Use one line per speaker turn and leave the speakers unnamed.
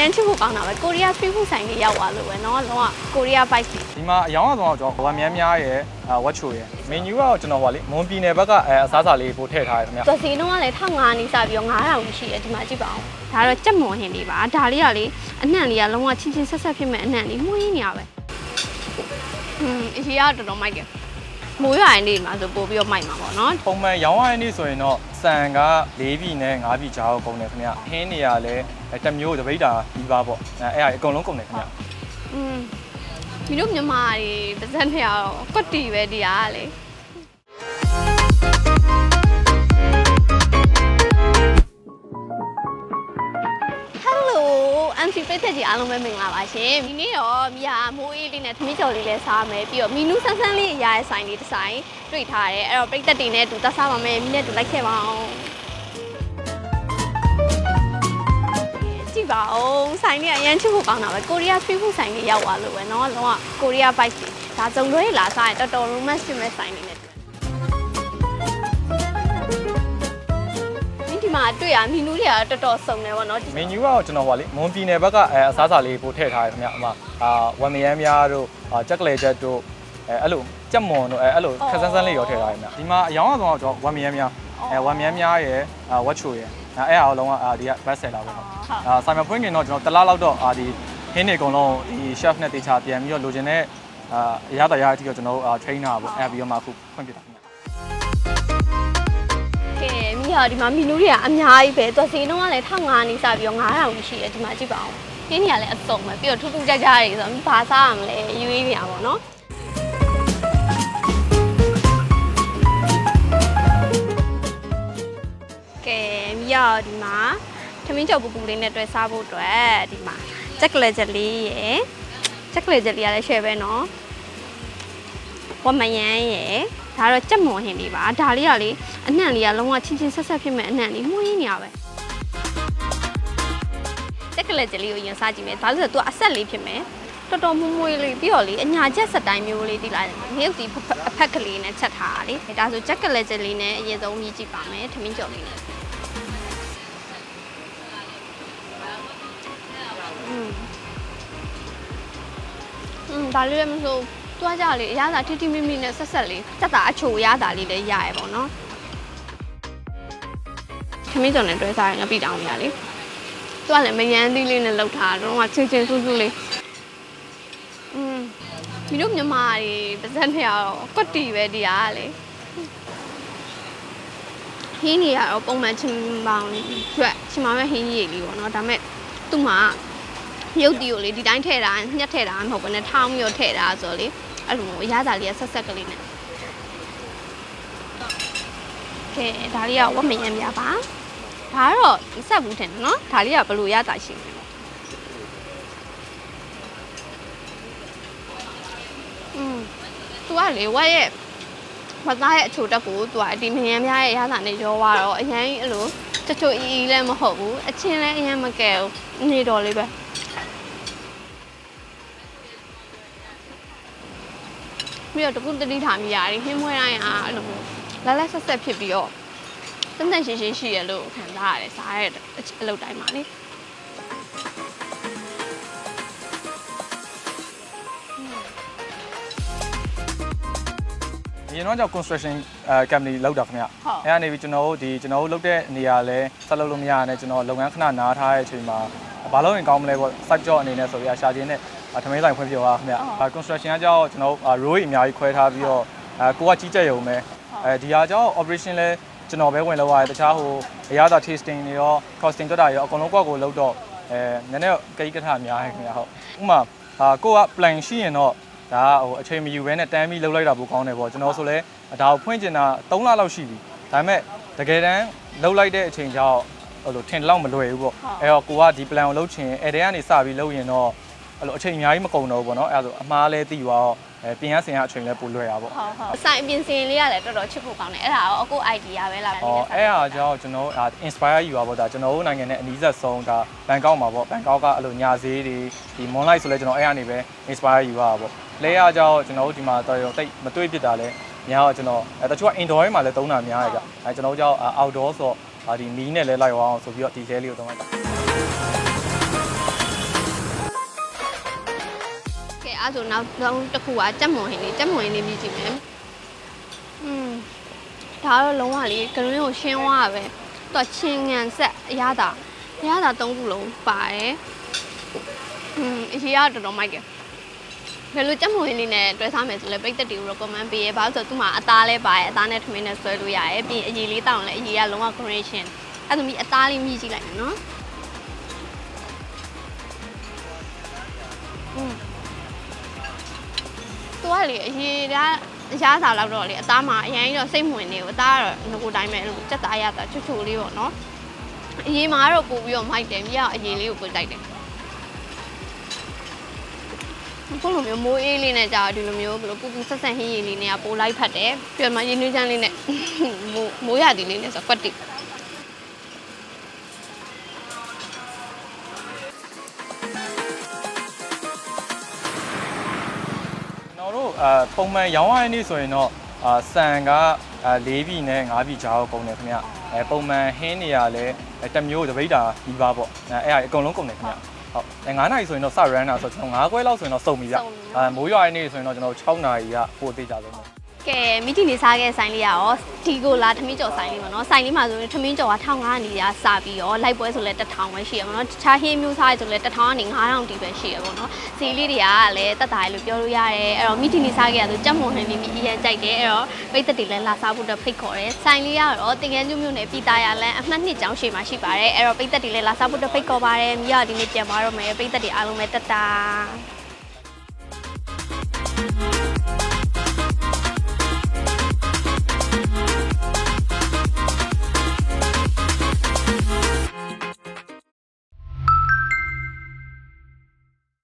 ရန်ချစ်ဖို့ကောင်းတာပဲကိုရီးယား street food ဆိုင်တွေရောက်သွားလို့ပဲเนาะလုံးဝကိုရီးယား vibe တွေ
ဒီမှာအယောင်းအဆောင်တော့ကျွန်တော်ဝမ်မြန်းများရဲ့ဝက်ချိုရဲ့မင်းယူကတော့ကျွန်တော်ဟိုလေမွန်ပြည်နယ်ဘက်ကအဲအစားအစာလေးပို့ထည့်ထားရခင်ဗျ
တော်စီလုံးကလည်း1500နီးစပြီးတော့9000ရှိတယ်ဒီမှာကြည့်ပါအောင်ဒါကတော့ကြက်မွန်ဟင်းလေးပါဒါလေးကလေအနှံ့လေးကလုံးဝချင်းချင်းဆက်ဆက်ဖြစ်မဲ့အနှံ့လေးမှုရင်းနေရပဲอืมအကြီးကတော်တော်မိုက်တယ်မိုးရွာရင်နေမှာဆိုပို့ပြီးတော့မိုက်မှာပေါ့နော်
ပုံမှန်ရောင်းရတဲ့နေ့ဆိုရင်တော့စံက၄ပြည်နဲ့၅ပြည်ကြားကိုကုန်တယ်ခင်ဗျဟင်းနေရလဲ တစ်မျိုးတစ်ပိတ်တာပြီးပါပေါ့အဲအဲ့ဒါအကုန်လုံးကုန်တယ်ခင်ဗျ
อืมဒီလိုမြန်မာတွေပါဇက်နဲ့ရောကွတ်တီပဲဒီကလေ Hello MC ပိတ်သက်ကြီးအားလုံးပဲမင်္ဂလာပါရှင်ဒီနေ့တော့မြာမိုးအေးလေးနဲ့သမီးကျော်လေးလည်းစားမယ်ပြီးတော့မီနူးဆန်းဆန်းလေးရရဲ့ဆိုင်လေးတစ်ဆိုင်တွေ့ထားတယ်အဲ့တော့ပိတ်သက်တွေနဲ့တူသက်စားပါမယ်မိနဲ့တူလိုက်ခဲ့ပါအောင် ကြည့်ပါဦးဆိုင်လေးကအရန်ချစ်ဖို့ကောင်းတာပဲကိုရီးယား street food ဆိုင်လေးရောက်သွားလို့ပဲเนาะလုံးဝကိုရီးယား vibe တွေဒါကြုံတွဲလာစားရင်တော်တော် romance ဖြစ်မဲ့ဆိုင်လေးနဲ့ဒီမှာတွေ့ရမီနူးတွေကတော်တော်စုံတယ်ဗောနော်ဒီ
မင်းယူကတော့ကျွန်တော်ဟိုလေမွန်ပြည်နယ်ဘက်ကအဲအစားအစာလေးပို့ထည့်ထားရခင်ဗျအမအာဝမ်မယန်းများတို့ကြက်ကလေးချက်တို့အဲအဲ့လိုကြက်မွန်တို့အဲအဲ့လိုခက်ဆန်းဆန်းလေးရောထည့်ထားရခင်ဗျဒီမှာအယောင်းအဆောင်တော့ဝမ်မယန်းများအဲဝမ်မယန်းများရဲ့ဝက်ချိုရဲ့ အဲအဲ့အားလုံးကအာဒီက best seller ပေါ့နော်အာဆိုင်မဖွင့်ခင်တော့ကျွန်တော်တစ်လားလောက်တော့အာဒီဟင်းတွေအကုန်လုံးဒီ chef နဲ့တေချာပြန်ပြီးတော့လိုချင်တဲ့အာအရသာရအထိတော့ကျွန်တော်တို့အာ train တာပေါ့အဲ့ပြီးတော့မှအခုဖွင့်ပြတာခင်ဗျ
ကဲမိဟာဒီမှာမီနူးတွေကအများကြီးပဲသူဈေးနှုန်းကလည်း1500နီးစပြီးတော့9000ရှိတယ်ဒီမှာကြည့်ပါအောင်ခင်းနေရလည်းအစုံပဲပြီးတော့ထူးထူးခြားခြားတွေဆိုတော့မိဘာစားရမလဲယူရေးပြရပါတော့ကဲ တော့ဒီမှာသမင်းချုပ်ပူပူလေးနဲ့တွဲစားဖို့အတွက်ဒီမှာချက်ကလေးဂျယ်လီရယ်ချက်ကလေးဂျယ်လီကလည်း share ပဲနော်ဝမယန်းရယ်ဒါတော့ကြက်မွန်ဟင်းလေးပါဒါလေးကလေအနှံ့လေးကလုံးဝချင်းချင်းဆက်ဆက်ဖြစ်မဲ့အနှံ့လေးမှုရင်းနေရပဲချက်ကလေးဂျယ်လီကိုရင်စားကြည့်မယ်ဒါလို့ဆိုတော့ तू အဆက်လေးဖြစ်မယ်တော်တော်မွမွေးလေးပြီးတော့လေအညာချက်စတိုင်းမျိုးလေးတိလာငရုတ်ဒီအဖက်ကလေးနဲ့ချက်ထားတာလေဒါဆိုချက်ကလေးဂျယ်လီနဲ့အရင်ဆုံးမြည်ကြည့်ပါမယ်ထမင်းကြော်လေးနဲ့ ဒါလေးလည်းမဆိုးတွားကြလေအရသာထိထိမိမိနဲ့ဆက်ဆက်လေးစက်တာအချိုအရသာလေးလည်းရရပေါ့နော်ခမင်းစုံနဲ့တွဲစားရင်ငါပြီးတောင်းရလေသူကလည်းမယန်းသီးလေးနဲ့လှုပ်ထားတော့ကချင်းချင်းဆူးဆူးလေးอืมဒီလိုမြန်မာတွေပါဇက်နဲ့ရောကွတ်တီပဲဒီကလေဟင်းကြီးကတော့ပုံမှန်ချင်းပေါင်းရွက်ချင်းမောင်ရဲ့ဟင်းကြီးလေးပေါ့နော်ဒါပေမဲ့သူ့မှာ ရုပ်တီကိုလေဒီတိုင်းထည့်တာညှက်ထည့်တာမဟုတ်ဘူးနဲ့ထောင်းမျိုးထည့်တာဆိုတော့လေအဲ့လိုမျိုးအရသာလေးကဆက်ဆက်ကလေးနဲ့ကဲဒါလေးကဝတ်မယံပြပါဒါကတော့ဆက်ဘူးထင်တယ်နော်ဒါလေးကဘယ်လိုရတာရှိလဲอืมသူကလေဝက်ရဲ့ဝက်သားရဲ့အချိုတက်ကိုသူကအဒီမယံပြရဲ့အရသာနဲ့ရောသွားတော့အရင်အဲ့လိုချွတ်ချွတ်အီအီလည်းမဟုတ်ဘူးအချင်းလည်းအရင်မကဲဘူးနေတော်လေးပဲ ပြီးတော့တခုတတိထားမိရတယ်ဟင်းမွေးတိုင်းအားအဲ့လိုမျိုးလက်လက်ဆက်ဆက်ဖြစ်ပြီးတော့တန်တန်ရှင်းရှင်းရှိရလို့ခံစားရတယ်စားရတဲ့အလုပ်တိုင်းမှာလေ
အရင်တော့ကျွန်တော် construction အဲ company လောက်တာခင်ဗျအဲ့ကနေပြီးကျွန်တော်တို့ဒီကျွန်တော်တို့လုပ်တဲ့နေရာလဲဆက်လုပ်လို့မရနဲ့ကျွန်တော်လုပ်ငန်းခဏနားထားတဲ့အချိန်မှာဘာလို့ရင်ကောင်းမလဲပေါ့ site job အနေနဲ့ဆိုပြီးအရှာချင်းနဲ့ ထမင်းဆိုင်ဖွင့်ပြသွားခင်ဗျ construction ကကြောက်ကျွန်တော်တို့ row အများကြီးခွဲထားပြီးတော့အဲကိုကကြီးကြက်ရုံပဲအဲဒီဟာကြောင့် operation လဲကျွန်တော်ပဲဝင်လောက်ရတယ်တခြားဟိုအရသာ tasting တွေရော costing တက်တာရောအကုန်လုံးကိုယ့်ကိုလုပ်တော့အဲနည်းနည်းကိကထအများကြီးခင်ဗျဟုတ်ဥပမာအာကိုက plan ရှိရင်တော့ဒါကဟိုအချိန်မယူဘဲနဲ့တန်းပြီးလှုပ်လိုက်တာပိုကောင်းတယ်ပေါ့ကျွန်တော်ဆိုလဲဒါကိုဖွင့်ကျင်တာ3လလောက်ရှိပြီဒါပေမဲ့တကယ်တမ်းလှုပ်လိုက်တဲ့အချိန်ကျတော့ဟိုလိုထင်လောက်မလွယ်ဘူးပေါ့အဲတော့ကိုကဒီ plan ကိုလှုပ်ချင်အဲ့တဲကနေစပြီးလှုပ်ရင်တော့ အဲ့လိုအချိန်အများကြီးမကုန်တော့ဘူးပေါ့နော်အဲ့ဒါဆိုအမှားလဲတည်သွားတော့အဲပြင်ရစင်ရအချိန်လဲပိုလွယ်တာပေါ့
ဟုတ်ဟုတ်အဆိုင်ပြင်စင်လေးကလည်းတော်တော်ချစ်ဖို့ကောင်းတယ်အဲ့ဒါတော့အခု idea ပဲလား။
အော်အဲ့အားကြောင့်ကျွန်တော်ဒါ inspire ယူပါပေါ့ဒါကျွန်တော်တို့နိုင်ငံနဲ့အနီးစပ်ဆုံးဒါဘန်ကောက်မှာပေါ့ဘန်ကောက်ကအဲ့လိုညာဈေးတွေဒီ moonlight ဆိုလဲကျွန်တော်အဲ့အနေပဲ inspire ယူပါပါပေါ့။လဲအားကြောင့်ကျွန်တော်တို့ဒီမှာတော်တော်တိတ်မတွေ့ဖြစ်တာလဲများတော့ကျွန်တော်အဲတချို့က indoor မှာလည်းသုံးတာများရကြ။အဲကျွန်တော်တို့ကြောင့် outdoor ဆိုတော့ဒီမီးနဲ့လဲလိုက်အောင်ဆိုပြီးတော့ဒီလဲလေးကိုသုံးလိုက်တာ
အဲ့ဆိုနောက်ဆုံးတစ်ခုကကြက်မွန်ဟင်းလေးကြက်မွန်ဟင်းလေးမြည်ကြည့်မယ်อืมဒါတော့လုံးဝလေဂရင်းကိုရှင်းသွားတာပဲသူကချင်းငံဆက်အရသာအရသာ၃ခုလုံးပါတယ်อืมအရေးရတော်တော်မိုက်တယ်ဘယ်လိုကြက်မွန်ဟင်းလေးနဲ့တွဲစားမယ်ဆိုလဲပိတ်သက်တွေကို recommend ပေးရဲဘာလို့ဆိုတော့သူ့မှာအသားလဲပါတယ်အသားနဲ့ထမင်းနဲ့ဆွဲလို့ရတယ်ပြီးရင်အရေးလေးတောင်းလဲအရေးကလုံးဝ green ရှင်းအဲ့ဒါမျိုးအသားလေးမြည်ကြည့်လိုက်မယ်နော်อืม သူက လေအရေးကအရသာလောက်တော့လေအသားမှာအရင်တော့စိတ်ဝင်နေဘူးအသားကတော့ငကိုတိုင်းပဲအဲ့လိုစက်သားရတာချွတ်ချွတ်လေးပေါ့နော်အရေးမှာတော့ပို့ပြီးတော့မိုက်တယ်မြရအရေးလေးကိုပို့တိုက်တယ်ခုလိုမျိုးမိုးအေးလေးနဲ့ကြာဒီလိုမျိုးဘယ်လိုပူပူဆက်ဆက်ဟင်းရည်လေးနဲ့ကပိုလိုက်ဖတ်တယ်ပြီးတော့မှရင်းနှီးချမ်းလေးနဲ့မိုးမိုးရသည်လေးနဲ့ဆိုကွက်တိ
တော်တို့အာပုံမှန်ရောင်းရတဲ့နေ့ဆိုရင်တော့အာဆန်ကအာ၄ပြည်နဲ့၅ပြည်ကြားကိုကုန်တယ်ခင်ဗျအဲပုံမှန်ဟင်းနေရလဲတစ်မျိုးတစ်ပိတ်တာပြီးပါပေါ့အဲအဲ့ဒါအကုန်လုံးကုန်တယ်ခင်ဗျဟုတ်အဲ9နာရီဆိုရင်တော့စရန်တာဆိုတော့ကျွန်တော်9ခွဲလောက်ဆိုရင်တော့စုံပြီဗျအဲမိုးရွာတဲ့နေ့ဆိုရင်တော့ကျွန်တော်6နာရီကပိုအသေးကြဆုံးပေါ့
ကဲမိတီနေစားခဲ့တဲ့ဆိုင်လေးကရောဒီကိုလာထမင်းကြော်ဆိုင်လေးပေါ့နော်ဆိုင်လေးမှာဆိုရင်ထမင်းကြော်က1500နေရစပြီးရောလိုက်ပွဲဆိုလဲ1000ပဲရှိရပါတော့တခြားဟင်းမျိုးစားရဆိုလဲ1000ကနေ9000တီပဲရှိရပါတော့ဈေးလေးတွေကလည်းတက်တာလို့ပြောလို့ရတယ်အဲ့တော့မိတီနေစားခဲ့ရဆိုကြက်မွန်ဟင်းလေးမိအရင်ကြိုက်တယ်အဲ့တော့ပိတ်သက်တွေလည်းလာစားဖို့တော့ဖိတ်ခေါ်တယ်ဆိုင်လေးကတော့တင်ကန်းကျွမျိုးနဲ့ပြည်သားရလန်းအမှတ်နှစ်ကျောင်းရှိမှာရှိပါတယ်အဲ့တော့ပိတ်သက်တွေလည်းလာစားဖို့တော့ဖိတ်ခေါ်ပါတယ်မိရဒီနေ့ပြန်သွားတော့မယ်ပိတ်သက်တွေအားလုံးပဲတက်တာ